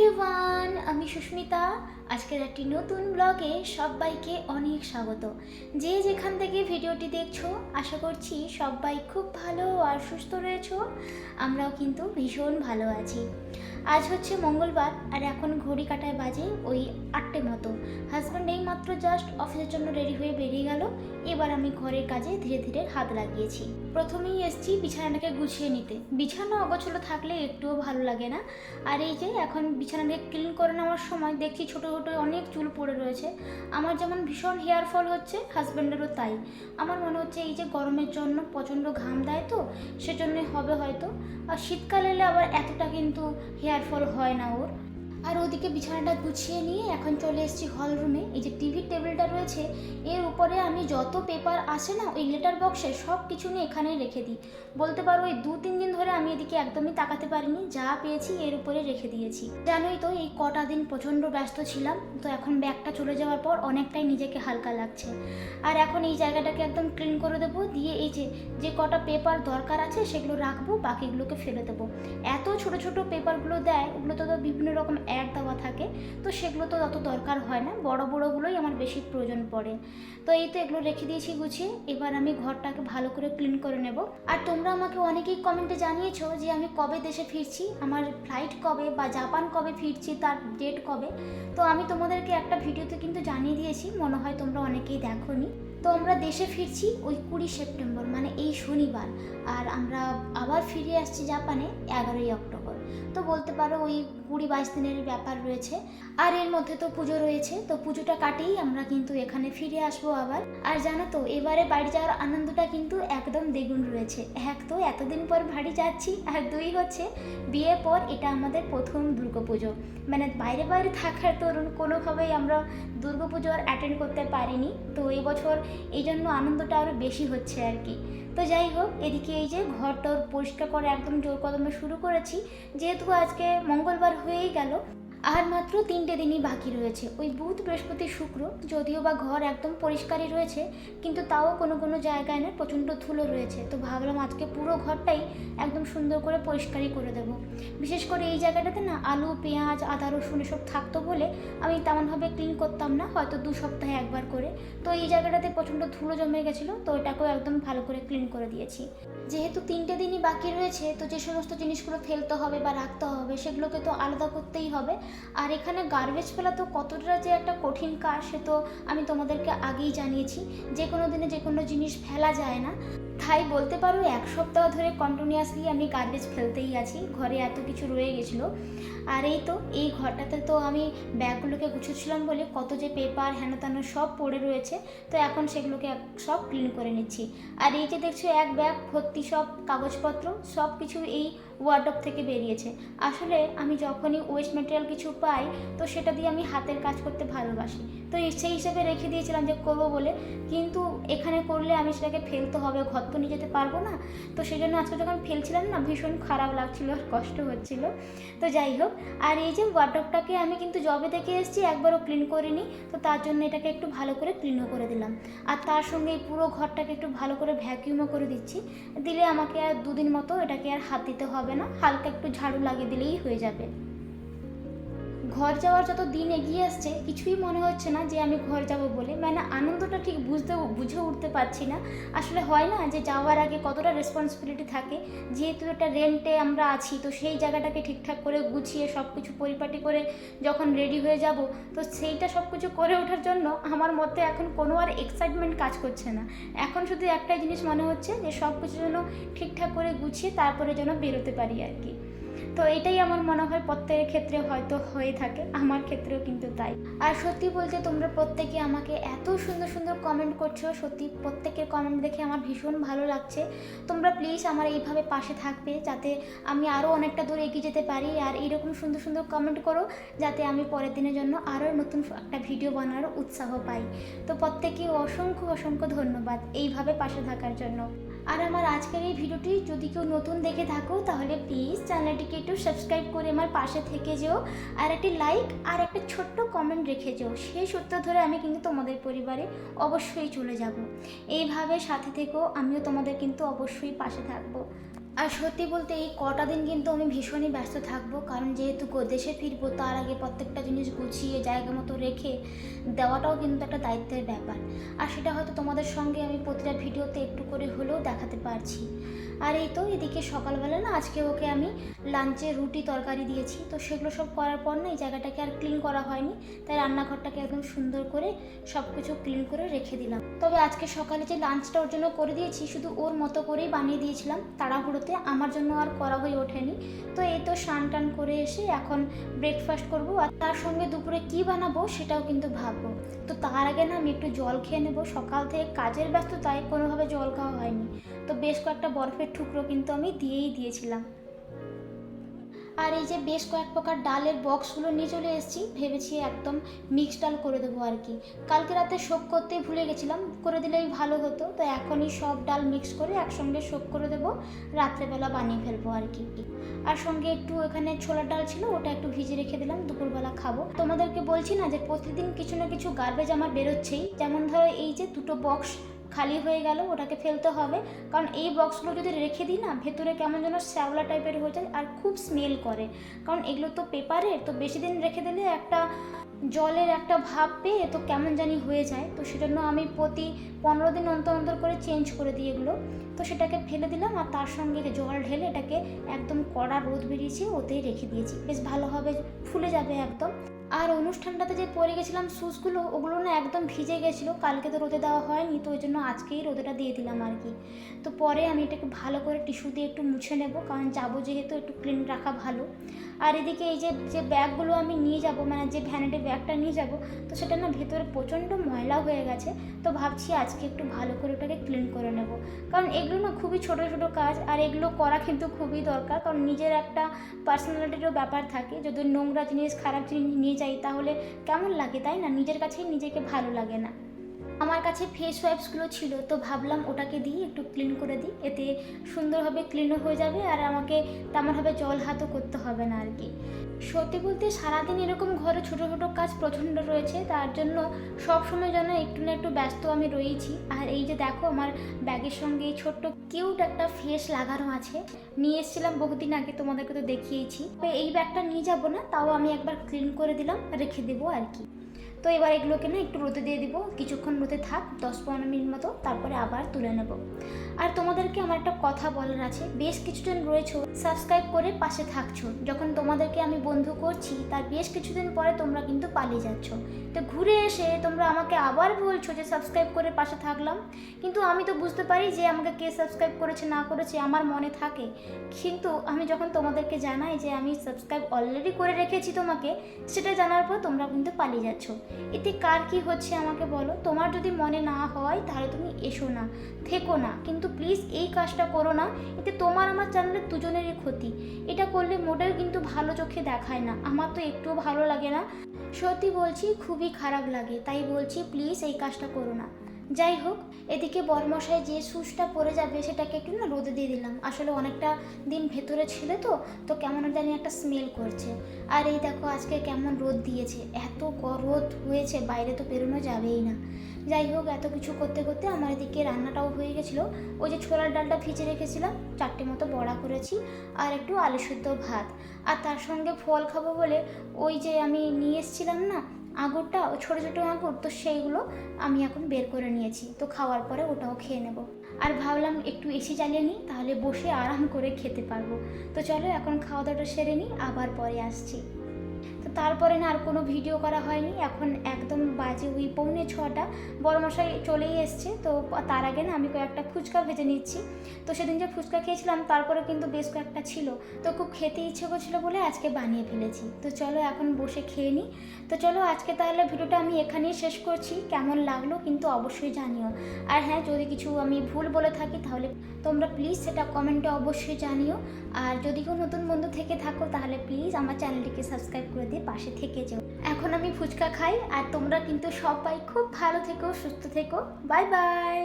Everyone আমি সুস্মিতা আজকের একটি নতুন ব্লগে সবাইকে অনেক স্বাগত। যে যেখান থেকে ভিডিওটি দেখছ, আশা করছি সবাই খুব ভালো আর সুস্থ রয়েছো। আমরাও কিন্তু ভীষণ ভালো আছি। আজ হচ্ছে মঙ্গলবার, আর এখন ঘড়ি কাটায় বাজে ওই আটটে মতো। হাজব্যান্ড এই মাত্র জাস্ট অফিসের জন্য রেডি হয়ে বেরিয়ে গেল। এবার আমি ঘরের কাজে ধীরে ধীরে হাত লাগিয়েছি। প্রথমেই এসছি বিছানাটাকে গুছিয়ে নিতে। বিছানা অগোছলো থাকলে একটুও ভালো লাগে না। আর এই যে এখন বিছানাটাকে ক্লিন করে নেওয়ার সময় দেখছি ছোটো ছোটো অনেক চুল পড়ে রয়েছে। আমার যেমন ভীষণ হেয়ার ফল হচ্ছে হাজব্যান্ডেরও তাই। আমার মনে হচ্ছে এই যে গরমের জন্য প্রচণ্ড ঘাম দেয় তো সেজন্যই হবে হয়তো। আর শীতকাল এলে আবার এতটা কিন্তু হেয়ার ফল হয় না ওর। আর ওদিকে বিছানাটা গুছিয়ে নিয়ে এখন চলে এসেছি হল রুমে এই যে টিভির টেবিলটা রয়েছে, এর উপরে আমি যত পেপার আসে না, ওই লেটার বক্সে সব কিছু নিয়ে এখানেই রেখে দিই। বলতে পারো এই দু তিন দিন ধরে আমি এদিকে একদমই তাকাতে পারিনি, যা পেয়েছি এর উপরে রেখে দিয়েছি। জানোই তো এই কটা দিন প্রচণ্ড ব্যস্ত ছিলাম, তো এখন ব্যাগটা চলে যাওয়ার পর অনেকটাই নিজেকে হালকা লাগছে। আর এখন এই জায়গাটাকে একদম ক্লিন করে দেবো, দিয়ে এই যে যে কটা পেপার দরকার আছে সেগুলো রাখব, বাকিগুলোকে ফেলে দেবো। এত ছোট ছোট পেপারগুলো দেয়, ওগুলো তো বিভিন্ন রকম অ্যাড দেওয়া থাকে, তো সেগুলো তো অত দরকার হয় না। বড় বড়গুলোই আমার বেশি প্রয়োজন পড়ে। তো এই তো এগুলো রেখে দিয়েছি গুছিয়ে। এবার আমি ঘরটাকে ভালো করে ক্লিন করে নেব। আর তোমরা আমাকে অনেকেই কমেন্টে জানিয়েছো যে আমি কবে দেশে ফিরছি, আমার ফ্লাইট কবে বা জাপান কবে ফিরছি, তার ডেট কবে? তো আমি তোমাদেরকে একটা ভিডিওতে কিন্তু জানিয়ে দিয়েছি, মনে হয় তোমরা অনেকেই দেখোনি। তো আমরা দেশে ফিরছি ওই কুড়ি সেপ্টেম্বর মানে এই শনিবার। আর আমরা আবার ফিরে আসছি জাপানে এগারোই অক্টোবর। তো বলতে পারো ওই কুড়ি বাইশ দিনের ব্যাপার রয়েছে। আর এর মধ্যে তো পুজো রয়েছে, তো পুজোটা কাটেই আমরা কিন্তু এখানে ফিরে আসব আবার। আর জানো তো, এবারে বাড়ি যাওয়ার আনন্দটা কিন্তু একদম দ্বিগুণ রয়েছে। এক তো এতদিন পর বাড়ি যাচ্ছি, আর দুই হচ্ছে বিয়ের পর এটা আমাদের প্রথম দুর্গাপুজো মানে বাইরে বাইরে থাকার দরুন কোনোভাবেই আমরা দুর্গাপুজো আর অ্যাটেন্ড করতে পারিনি। তো এবছর এই জন্য আনন্দটা আরও বেশি হচ্ছে আর কি। তো যাই হোক, এদিকে এই যে ঘর টর পরিষ্কার করে একদম জোর কদমে শুরু করেছি। যেহেতু আজকে মঙ্গলবার হয়েই গেল আর মাত্র তিনটে দিনই বাকি রয়েছে। ওই বুধ, বৃহস্পতি, শুক্র যদিও বা ঘর একদম পরিষ্কারই রয়েছে, কিন্তু তাও কোনো কোনো জায়গায় না প্রচণ্ড ধুলো রয়েছে। তো ভাবলাম আজকে পুরো ঘরটাই একদম সুন্দর করে পরিষ্কারই করে দেবো। বিশেষ করে এই জায়গাটাতে না আলু, পেঁয়াজ, আদা, রসুন এসব থাকতো বলে আমি তেমনভাবে ক্লিন করতাম না, হয়তো দু সপ্তাহে একবার করে। তো এই জায়গাটাতে প্রচণ্ড ধুলো জমে গেছিল, তো এটাকেও একদম ভালো করে ক্লিন করে দিয়েছি। যেহেতু তিনটে দিনই বাকি রয়েছে, তো যে সমস্ত জিনিসগুলো ফেলতে হবে বা রাখতে হবে, সেগুলোকে তো আলাদা করতেই হবে। আর এখানে গার্বেজ ফেলা তো কতটা যে একটা কঠিন কাজ, সে তো আমি তোমাদেরকে আগেই জানিয়েছি। যে কোনো দিনে যে কোনো জিনিস ফেলা যায় না। তাই বলতে পারো এক সপ্তাহ ধরে কন্টিনিউয়াসলি আমি গার্বেজ ফেলতেই আছি, ঘরে এত কিছু রয়ে গেছিল। আর এই তো, এই ঘরটাতে তো আমি ব্যাগগুলোকে গুছোচ্ছিলাম বলে কত যে পেপার হেন সব পড়ে রয়েছে, তো এখন সেগুলোকে সব ক্লিন করে নিচ্ছি। আর এই যে দেখছ, এক ব্যাগ ভর্তি সব কাগজপত্র, সব কিছু এই ওয়ার্ডব থেকে বেরিয়েছে। আসলে আমি যখনই ওয়েস্ট মেটেরিয়াল কিছু পাই, তো সেটা দিয়ে আমি হাতের কাজ করতে ভালোবাসি। তো সেই হিসেবে রেখে দিয়েছিলাম যে করব বলে, কিন্তু এখানে করলে আমি সেটাকে ফেলতে হবে, ঘর তো নিয়ে যেতে পারব না। তো সেই জন্য আজকে যখন ফেলছিলাম না, ভীষণ খারাপ লাগছিল, আর কষ্ট হচ্ছিল। তো যাই হোক, আর এই যে ওয়ার্ডরবটাকে আমি কিন্তু জবে থেকে এসেছি, একবারও ক্লিন করিনি। তো তার জন্য এটাকে একটু ভালো করে ক্লিনও করে দিলাম। আর তার সঙ্গে এই পুরো ঘরটাকে একটু ভালো করে ভ্যাকিউমও করে দিচ্ছি। দিলে আমাকে আর দুদিন মতো এটাকে আর হাত দিতে হবে না, হালকা একটু ঝাড়ু লাগিয়ে দিলেই হয়ে যাবে। ঘর যাওয়ার যত দিন এগিয়ে আসছে, কিছুই মনে হচ্ছে না যে আমি ঘর যাব বলে। মানে আনন্দটা ঠিক বুঝতে বুঝে উঠতে পারছি না। আসলে হয় না যে যাওয়ার আগে কতটা রেসপন্সিবিলিটি থাকে, যেহেতু এটা রেন্টে আমরা আছি, তো সেই জায়গাটাকে ঠিকঠাক করে গুছিয়ে সব কিছু পরিপাটি করে যখন রেডি হয়ে যাব, তো সেইটা সব কিছু করে ওঠার জন্য আমার মতে এখন কোনো আর এক্সাইটমেন্ট কাজ করছে না। এখন শুধু একটাই জিনিস মনে হচ্ছে যে সব কিছু যেন ঠিকঠাক করে গুছিয়ে তারপরে যেন বেরোতে পারি আর কি। তো এটাই আমার মনে হয় প্রত্যেকের ক্ষেত্রে হয়তো হয়ে থাকে, আমার ক্ষেত্রেও কিন্তু তাই। আর সত্যি বলতে তোমরা প্রত্যেকে আমাকে এত সুন্দর সুন্দর কমেন্ট করছ, সত্যি প্রত্যেকের কমেন্ট দেখে আমার ভীষণ ভালো লাগছে। তোমরা প্লিজ আমার এইভাবে পাশে থাকবে, যাতে আমি আরও অনেকটা দূর এগিয়ে যেতে পারি, আর এইরকম সুন্দর সুন্দর কমেন্ট করো, যাতে আমি পরের দিনের জন্য আরও নতুন একটা ভিডিও বানানোর উৎসাহ পাই। তো প্রত্যেকে অসংখ্য অসংখ্য ধন্যবাদ এইভাবে পাশে থাকার জন্য। আর আমার আজকের এই ভিডিওটি যদি কেউ নতুন দেখে থাকো, তাহলে প্লিজ চ্যানেলটিকে একটু সাবস্ক্রাইব করে আমার পাশে থেকে যেও। আর একটি লাইক আর একটা ছোট্ট কমেন্ট রেখে যেও। সেই সূত্র ধরে আমি কিন্তু তোমাদের পরিবারে অবশ্যই চলে যাব। এইভাবে সাথে থেকেও আমিও তোমাদের কিন্তু অবশ্যই পাশে থাকব। আর সত্যি বলতে এই কটা দিন কিন্তু আমি ভীষণই ব্যস্ত থাকব, কারণ যেহেতু দেশে ফিরবো, তার আগে প্রত্যেকটা জিনিস গুছিয়ে, জায়গা মতো রেখে দেওয়াটাও কিন্তু একটা দায়িত্বের ব্যাপার। আর সেটা হয়তো তোমাদের সঙ্গে আমি প্রতিটা ভিডিওতে একটু করে হলেও দেখাতে পারছি। আর এই তো এদিকে সকালবেলা না আজকে ওকে আমি লাঞ্চে রুটি, তরকারি দিয়েছি। তো সেগুলো সব করার পর না এই জায়গাটাকে আর ক্লিন করা হয়নি। তাই রান্নাঘরটাকে একদম সুন্দর করে সব কিছু ক্লিন করে রেখে দিলাম। তবে আজকে সকালে যে লাঞ্চটা ওর জন্য করে দিয়েছি, শুধু ওর মতো করেই বানিয়ে দিয়েছিলাম। তাড়াহুড়োতে আমার জন্য আর করা হয়ে ওঠেনি। তো এই তো স্নান টান করে এসে এখন ব্রেকফাস্ট করব। আর তার সঙ্গে দুপুরে কি বানাবো সেটাও কিন্তু ভাববো। তো তার আগে না আমি একটু জল খেয়ে নেব। সকাল থেকে কাজের ব্যস্ততায় কোনোভাবে জল খাওয়া হয়নি। তো বেশ কয়েকটা বরফের টুকরো কিন্তু আমি দিয়েই দিয়েছিলাম। আর এই যে বেশ কয়েক প্রকার ডালের বক্সগুলো নিয়ে চলে এসেছি, ভেবেছি একদম মিক্স ডাল করে দেবো আর কি। কালকে রাতে শোক করতে ভুলে গেছিলাম, করে দিলেই ভালো হতো। তো এখনই সব ডাল মিক্স করে একসঙ্গে শোক করে দেবো, রাত্রেবেলা বানিয়ে ফেলব আর কি। আর সঙ্গে একটু এখানে ছোলার ডাল ছিল, ওটা একটু ভিজে রেখে দিলাম, দুপুরবেলা খাব। তোমাদেরকে বলছি না যে প্রতিদিন কিছু না কিছু গার্বেজ আমার বেরোচ্ছেই। যেমন ধরো এই যে দুটো বক্স খালি হয়ে গেল, ওটাকে ফেলতে হবে। কারণ এই বক্সগুলো যদি রেখে দিই না, ভেতরে কেমন যেন শ্যাওলা টাইপের হয়ে যায় আর খুব স্মেল করে। কারণ এগুলো তো পেপারের, তো বেশি দিন রেখে দিলে একটা জলের একটা ভাব পেয়ে তো কেমন জানি হয়ে যায়। তো সেজন্য আমি প্রতি পনেরো দিন অন্তর অন্তর করে চেঞ্জ করে দিই এগুলো। তো সেটাকে ফেলে দিলাম আর তার সঙ্গে জল ঢেলে এটাকে একদম কড়া রোদ বেরিয়েছে, ওতেই রেখে দিয়েছি। বেশ ভালোভাবে ফুলে যাবে একদম। আর অনুষ্ঠানটাতে যে পরে গেছিলাম শুজগুলো ওগুলো না একদম ভিজে গেছিল। কালকে তো রোদে দেওয়া হয়নি, তো ওই জন্য আজকেই রোদেটা দিয়ে দিলাম আর কি। তো পরে আমি এটাকে ভালো করে টিস্যু দিয়ে একটু মুছে নেব, কারণ যাব যেহেতু একটু ক্লিন রাখা ভালো। আর এদিকে এই যে যে ব্যাগগুলো আমি নিয়ে যাব মানে যে ভ্যানিটি ব্যাগটা নিয়ে যাব, তো সেটা না ভেতরে প্রচণ্ড ময়লা হয়ে গেছে। তো ভাবছি আজকে একটু ভালো করে ওটাকে ক্লিন করে নেব। কারণ এগুলো না খুবই ছোট ছোট কাজ, আর এগুলো করা কিন্তু খুবই দরকার, কারণ নিজের একটা পার্সোনালিটিরও ব্যাপার থাকে। যদি নোংরা জিনিস, খারাপ জিনিস নিয়ে যাই তাহলে কেমন লাগে তাই না? নিজের কাছেই নিজেকে ভালো লাগে না। আমার কাছে ফেস ওয়াইপসগুলো ছিল, তো ভাবলাম ওটাকে দিয়ে একটু ক্লিন করে দিই। এতে সুন্দরভাবে ক্লিনও হয়ে যাবে আর আমাকে তেমনভাবে জল হাতও করতে হবে না আর কি সত্যি বলতে সারাদিন এরকম ঘরে ছোটো ছোটো কাজ প্রচণ্ড রয়েছে, তার জন্য সব সময় যেন একটু না একটু ব্যস্ত আমি রয়েছি। আর এই যে দেখো আমার ব্যাগের সঙ্গে ছোট্ট কিউট একটা ফেস লাগানো আছে, নিয়ে এসেছিলাম বহুদিন আগে, তোমাদেরকে তো দেখিয়েছি। এই ব্যাগটা নিয়ে যাব না, তাও আমি একবার ক্লিন করে দিলাম, রেখে দেবো আর কি তো এবার এগুলোকে না একটু রোদে দিয়ে দিব। কিছুক্ষণ রোদে থাক, দশ পনেরো মিনিট মতো, তারপরে আবার তুলে নেব। আর তোমাদেরকে আমার একটা কথা বলার আছে, বেশ কিছুজন রয়েছো সাবস্ক্রাইব করে পাশে থাকছো। যখন তোমাদেরকে আমি বন্ধু করছি, তার বেশ কিছুদিন পরে তোমরা কিন্তু পালিয়ে যাচ্ছ। তো ঘুরে এসে তোমরা আমাকে আবার বলছো যে সাবস্ক্রাইব করে পাশে থাকলাম। কিন্তু আমি তো বুঝতে পারি যে আমাকে কে সাবস্ক্রাইব করেছে, না করেছে, আমার মনে থাকে। কিন্তু আমি যখন তোমাদেরকে জানাই যে আমি সাবস্ক্রাইব অলরেডি করে রেখেছি তোমাকে, সেটা জানার পর তোমরা কিন্তু পালিয়ে যাচ্ছ। এতে কার কি হচ্ছে আমাকে বলো? তোমার যদি মনে না হয়, তাহলে তুমি এসো না, থেকো না। কিন্তু প্লিজ এই কাজটা করো না, এতে তোমার আমার চ্যানেলের দুজনেরই ক্ষতি। এটা করলে মোটেও কিন্তু ভালো চোখে দেখায় না। আমার তো একটুও ভালো লাগে না। সত্যি বলছি, খুবই খারাপ লাগে। তাই বলছি প্লিজ এই কাজটা করো না। যাই হোক, এদিকে বরমশায় যে সুচটা পরে যাবে সেটাকে একটু না রোদে দিয়ে দিলাম। আসলে অনেকটা দিন ভেতরে ছিল তো তো কেমন জানি একটা স্মেল করছে। আর এই দেখো আজকে কেমন রোদ দিয়েছে। এত রোদ হয়েছে, বাইরে তো বেরোনো যাবেই না। যাই হোক, এত কিছু করতে করতে আমার এদিকে রান্নাটাও হয়ে গেছিল। ওই যে ছোলার ডালটা ভিজে রেখেছিলাম, চারটে মতো বড়া করেছি আর একটু আলু সেদ্ধ ভাত। আর তার সঙ্গে ফল খাব বলে ওই যে আমি নিয়ে এসেছিলাম না আঙুরটা ছোট ছোটো আঙুর, তো সেইগুলো আমি এখন বের করে নিয়েছি। তো খাওয়ার পরে ওটাও খেয়ে নেব। আর ভাবলাম একটু এসি চালিয়ে নিই, তাহলে বসে আরাম করে খেতে পারব। তো চলো এখন খাওয়া দাওয়াটা সেরে নিই, আবার পরে আসছি। তারপরে না আর কোনো ভিডিও করা হয়নি। এখন একদম বাজে ওই পৌনে ছটা। বড়মশাই চলেই এসছে। তো তার আগে না আমি কয়েকটা ফুচকা ভেজে নিচ্ছি। তো সেদিন যে ফুচকা খেয়েছিলাম, তারপরে কিন্তু বেশ কয়েকটা ছিল। তো খুব খেতে ইচ্ছে করছিল বলে আজকে বানিয়ে ফেলেছি। তো চলো এখন বসে খেয়ে নিই। তো চলো আজকে তাহলে ভিডিওটা আমি এখানেই শেষ করছি। কেমন লাগল কিন্তু অবশ্যই জানিও। আর হ্যাঁ যদি কিছু আমি ভুল বলে থাকি তাহলে তোমরা প্লিজ সেটা কমেন্টে অবশ্যই জানিও। আর যদি কেউ নতুন বন্ধু থেকে থাকো তাহলে প্লিজ আমার চ্যানেলটিকে সাবস্ক্রাইব করে দিয়ে পাশে থেকে যেও। এখন আমি ফুচকা খাই, আর তোমরা কিন্তু সবাই খুব ভালো থেকো, সুস্থ থেকো। Bye bye.